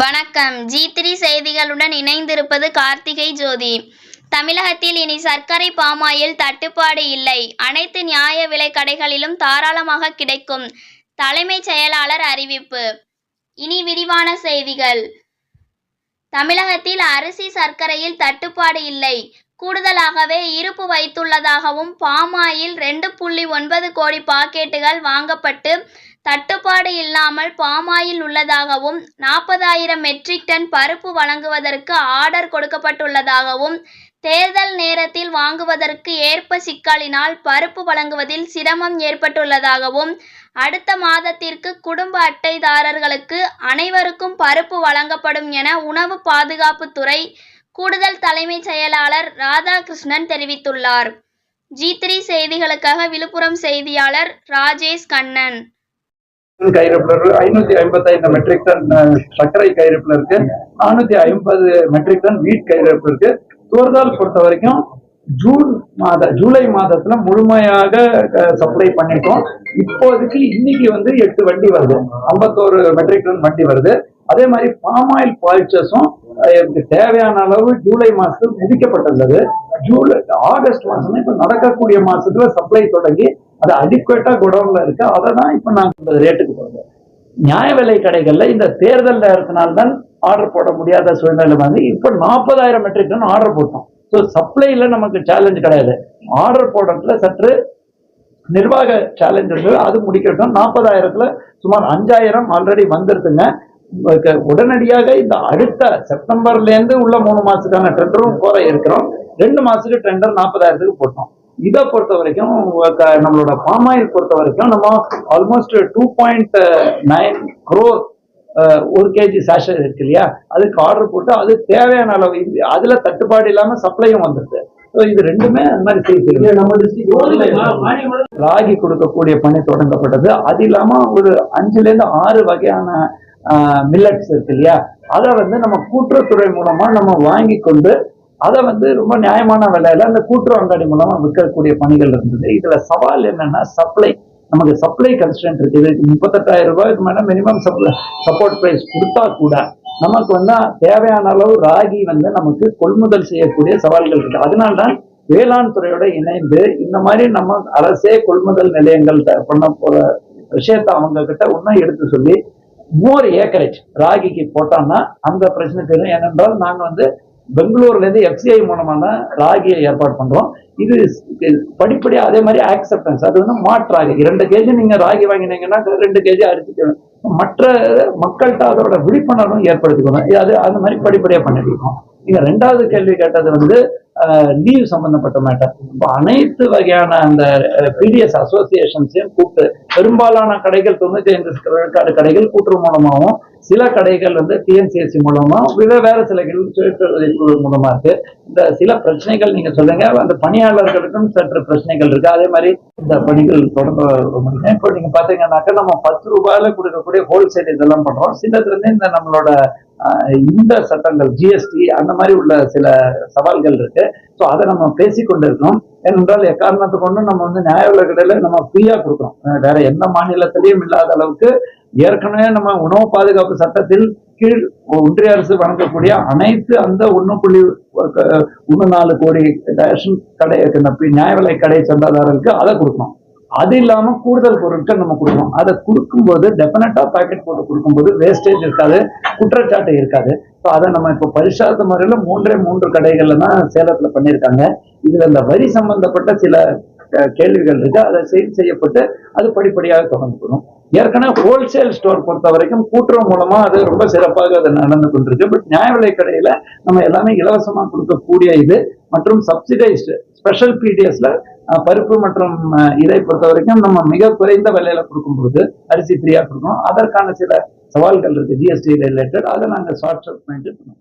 வணக்கம். G three செய்திகளுடன் இணைந்திருப்பது கார்த்திகை ஜோதி. தமிழகத்தில் இனி சர்க்கரை பாமாயில் தட்டுப்பாடு இல்லை. அனைத்து நியாய விலை கடைகளிலும் தாராளமாக கிடைக்கும். தலைமைச் செயலாளர் அறிவிப்பு. இனி விரிவான செய்திகள். தமிழகத்தில் அரிசி சர்க்கரையில் தட்டுப்பாடு இல்லை. கூடுதலாகவே இருப்பு வைத்துள்ளதாகவும் பாமாயில் ரெண்டு புள்ளி ஒன்பது கோடி பாக்கெட்டுகள் வாங்கப்பட்டு தட்டுப்பாடு இல்லாமல் பாமாயில் உள்ளதாகவும் நாற்பதாயிரம் மெட்ரிக் டன் பருப்பு வழங்குவதற்கு ஆர்டர் கொடுக்கப்பட்டுள்ளதாகவும் தேர்தல் நேரத்தில் வாங்குவதற்கு ஏற்ப சிக்கலினால் பருப்பு வழங்குவதில் சிரமம் ஏற்பட்டுள்ளதாகவும் அடுத்த மாதத்திற்கு குடும்ப அட்டைதாரர்களுக்கு அனைவருக்கும் பருப்பு வழங்கப்படும் என உணவு பாதுகாப்புத்துறை கூடுதல் தலைமைச் செயலாளர் ராதாகிருஷ்ணன் தெரிவித்துள்ளார். ஜி த்ரீ செய்திகளுக்காக விழுப்புரம் செய்தியாளர் ராஜேஷ் கண்ணன். கையிருப்புல இருக்கு ஐநூத்தி ஐம்பத்தி ஐந்து மெட்ரிக் டன் சர்க்கரை கையிருப்புல இருக்கு நானூத்தி ஐம்பது மெட்ரிக் டன் வீட் கையிருப்பு இருக்கு தூர்தால் பொறுத்த வரைக்கும் ஜூன் மாத ஜூலை மாதத்துல முழுமையாக சப்ளை பண்ணிட்டோம் இப்போதைக்கு இன்னைக்கு வந்து எட்டு வண்டி வருது. ஐம்பத்தோரு மெட்ரிக் டன் வண்டி வருது. அதே மாதிரி பாம் ஆயில் பாய்ச்சஸும் தேவையான அளவு ஜூலை மாசத்தில் முடிக்கப்பட்டுள்ளது ஜூலை ஆகஸ்ட் மாசம் இப்ப நடக்கக்கூடிய மாசத்துல சப்ளை தொடங்கி அது அடிக்குவேட்டா குடோன்ல இருக்கு. அதை தான் இப்ப நாங்க ரேட்டுக்கு போடுறோம் நியாய விலை கடைகள்ல இந்த தேர்தல் நேரத்தினால்தான் ஆர்டர் போட முடியாத சூழ்நிலை வந்து இப்ப நாற்பதாயிரம் மெட்ரிக் டன் ஆர்டர் போட்டோம். ஸோ சப்ளைல நமக்கு சேலஞ்ச் கிடையாது. ஆர்டர் போடுறதுல சற்று நிர்வாக சேலஞ்ச் இருக்குது அது முடிக்கட்டும் நாற்பதாயிரத்துல சுமார் அஞ்சாயிரம் ஆல்ரெடி வந்துருதுங்க. உடனடியாக இந்த அடுத்த செப்டம்பர்ல இருந்து உள்ள மூணு மாசத்துக்கான டெண்டரும் போற இருக்கிறோம். ரெண்டு மாசத்துக்கு டெண்டர் நாற்பதாயிரத்துக்கு போட்டோம். இதை பொறுத்த வரைக்கும் நம்மளோட பாமாயில் பொறுத்த வரைக்கும் நம்ம almost two point nine crore ஒரு கேஜி சாஷை இருக்கு இல்லையா? அதுக்கு ஆர்டர் போட்டு அது தேவையான அளவு அதுல தட்டுப்பாடு இல்லாம சப்ளையும் வந்துருது ஸோ இது ரெண்டுமே அந்த மாதிரி ராகி கொடுக்கக்கூடிய பணி தொடங்கப்பட்டது. அது இல்லாம ஒரு அஞ்சுல இருந்து ஆறு வகையான மில்லட்ஸ் இருக்கு இல்லையா? அதை வந்து நம்ம கூட்டுறவுத்துறை மூலமா நம்ம வாங்கி கொண்டு அதை வந்து ரொம்ப நியாயமான விலையில அந்த கூட்டுறவு அங்காடி மூலமா விற்கக்கூடிய பணிகள் இருந்தது. இதுல சவால் என்னன்னா சப்ளை நமக்கு சப்ளை கன்ஸ்டன்ட் இருக்கு. இதுக்கு முப்பத்தெட்டாயிரம் ரூபாய்க்கு மேலே மினிமம் சப்போர்ட் பிரைஸ் கொடுத்தா கூட நமக்கு வந்து தேவையான அளவு ராகி வந்து நமக்கு கொள்முதல் செய்யக்கூடிய சவால்கள் இருக்கு. அதனால்தான் வேளாண் துறையோட இணைந்து இந்த மாதிரி நம்ம அரசே கொள்முதல் நிலையங்கள் பண்ண போற விஷயத்தை அவங்க கிட்ட இன்னும் எடுத்து சொல்லி மோர் ஏக்கரேஜ் ராகிக்கு போட்டோம்னா அந்த பிரச்சனை தெரியும் ஏனென்றால் நாங்கள் வந்து பெங்களூர்லேருந்து எஃப்சிஐ மூலமாக தான் ராகியை ஏற்பாடு பண்ணுறோம் இது படிப்படியாக அதே மாதிரி ஆக்செப்டன்ஸ் அது வந்து மாற்றாக. இரண்டு கேஜி நீங்கள் ராகி வாங்கினீங்கன்னா ரெண்டு கேஜி அரிசி மற்ற மக்கள்கிட்ட அதோட விழிப்புணர்வும் ஏற்படுத்திக்கணும். இது அது அந்த மாதிரி படிப்படியாக பண்ணிட்டு இருக்கோம். நீங்க ரெண்டாவது கேள்வி கேட்டது வந்து லீவ் சம்பந்தப்பட்ட மேட்டர் இப்போ அனைத்து வகையான அந்த பிடிஎஸ் அசோசியேஷன்ஸையும் கூப்பிட்டு பெரும்பாலான கடைகள் தொண்ணூத்தி ஐந்து விழுக்காடு கடைகள் கூட்டுறவு மூலமாகவும் சில கடைகள் வந்து டிஎன்சிஎஸ்சி மூலமா வேற வேற சில குழு மூலமா இருக்கு. இந்த சில பிரச்சனைகள் நீங்க சொல்லுங்க அந்த பணியாளர்களுக்கும் சற்று பிரச்சனைகள் இருக்கு. அதே மாதிரி இந்த பணிகள் தொடர்ந்து இப்போ நீங்க பாத்தீங்கன்னாக்கா நம்ம பத்து ரூபாயில கொடுக்கக்கூடிய ஹோல்சேல் இதெல்லாம் பண்றோம். சிலதுல இருந்து இந்த நம்மளோட இந்த சட்டங்கள் ஜிஎஸ்டி அந்த மாதிரி உள்ள சில சவால்கள் இருக்கு. ஸோ அதை நம்ம பேசிக்கொண்டு இருக்கோம் ஏனென்றால் எக்காரணத்தை கொண்டு நம்ம வந்து நியாய விலை கடையில் நம்ம ஃப்ரீயா கொடுக்குறோம். வேற எந்த மாநிலத்திலையும் இல்லாத அளவுக்கு ஏற்கனவே நம்ம உணவு பாதுகாப்பு சட்டத்தில் கீழ் ஒன்றிய அரசு வழங்கக்கூடிய அனைத்து அந்த ஒன்று புள்ளி ஒன்று நாலு கோடி ரேஷன் கடை நியாய விலை கடை சந்தாதாரருக்கு அதை கொடுக்கணும். அது இல்லாம கூடுதல் பொருட்கள் நம்ம கொடுக்கணும். அதை கொடுக்கும்போது டெஃபினட்டா பாக்கெட் போட்டு கொடுக்கும்போது வேஸ்டேஜ் இருக்காது குற்றச்சாட்டு இருக்காது. ஸோ அதை நம்ம இப்போ பரிசாத முறையில மூன்றே மூன்று கடைகள்ல தான் சேலத்துல பண்ணியிருக்காங்க. இதுல இந்த வரி சம்பந்தப்பட்ட சில கேள்விகள் இருக்கு. அதை செய்து செய்யப்பட்டு அது படிப்படியாக தொடர்ந்து ஏற்கனவே ஹோல்சேல் ஸ்டோர் பொறுத்த வரைக்கும் கூட்டுறவு மூலமா அது ரொம்ப சிறப்பாக அது நடந்து கொண்டிருக்கு. பட் நியாய விலை கடையில நம்ம எல்லாமே இலவசமா கொடுக்கக்கூடிய இது மற்றும் சப்சிடைஸ்டு ஸ்பெஷல் பிடிஎஸ்ல பருப்பு மற்றும் இதை பொறுத்த வரைக்கும் நம்ம மிக குறைந்த விலையில கொடுக்கும்போது அரிசி ஃப்ரீயா கொடுக்கணும். அதற்கான சில சவால்கள் இருக்கு. ஜிஎஸ்டி ரிலேட்டட் அதை நாங்கள் ஷார்ட் அவுட் பண்ணிட்டு இருக்கோம்